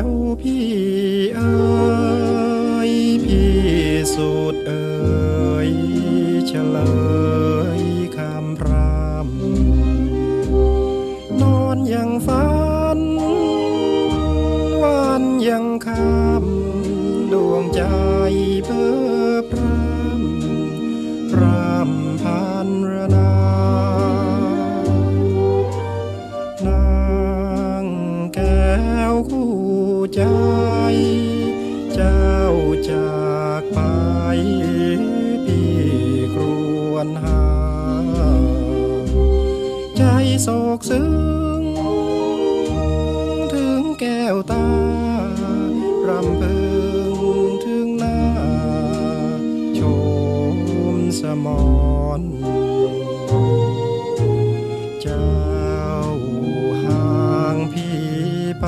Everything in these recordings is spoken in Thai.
แล้วพี่เอ๋ยพี่สุดเอ๋ยเฉลยคำพรมนอนอย่างฝันวันยังคา เจ้าจากไปพี่ครวนหา ใจโศกซึ้ง ถึงแก้วตารำเพึงถึงหน้า ชมสมอนเจ้าห่างพี่ไป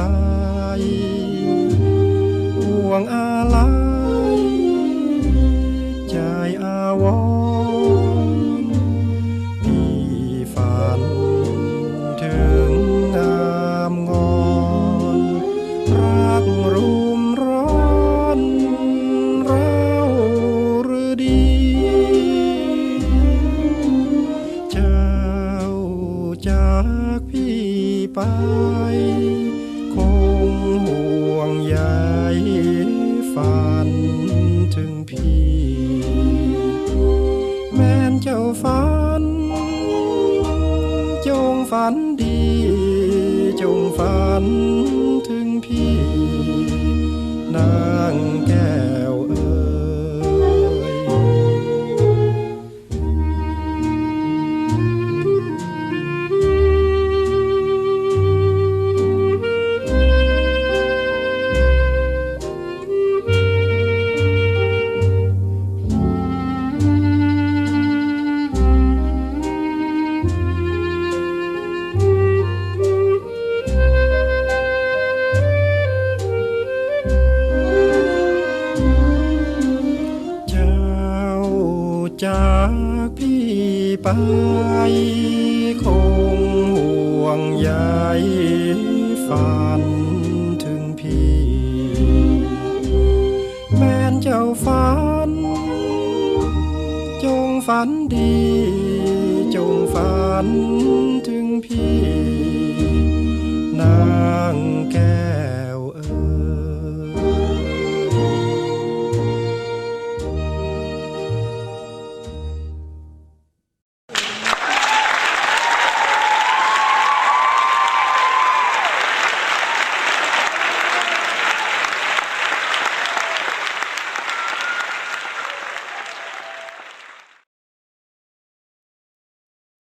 จากพี่ไป คงห่วงใยฝันถึงพี่ แม้นเจ้าฝัน จงฝันดี จงฝันถึงพี่ นางแก้ ไป คงห่วงใยฝันถึงพี่ แม่นเจ้าฝัน จงฝันดี จงฝันถึงพี่นา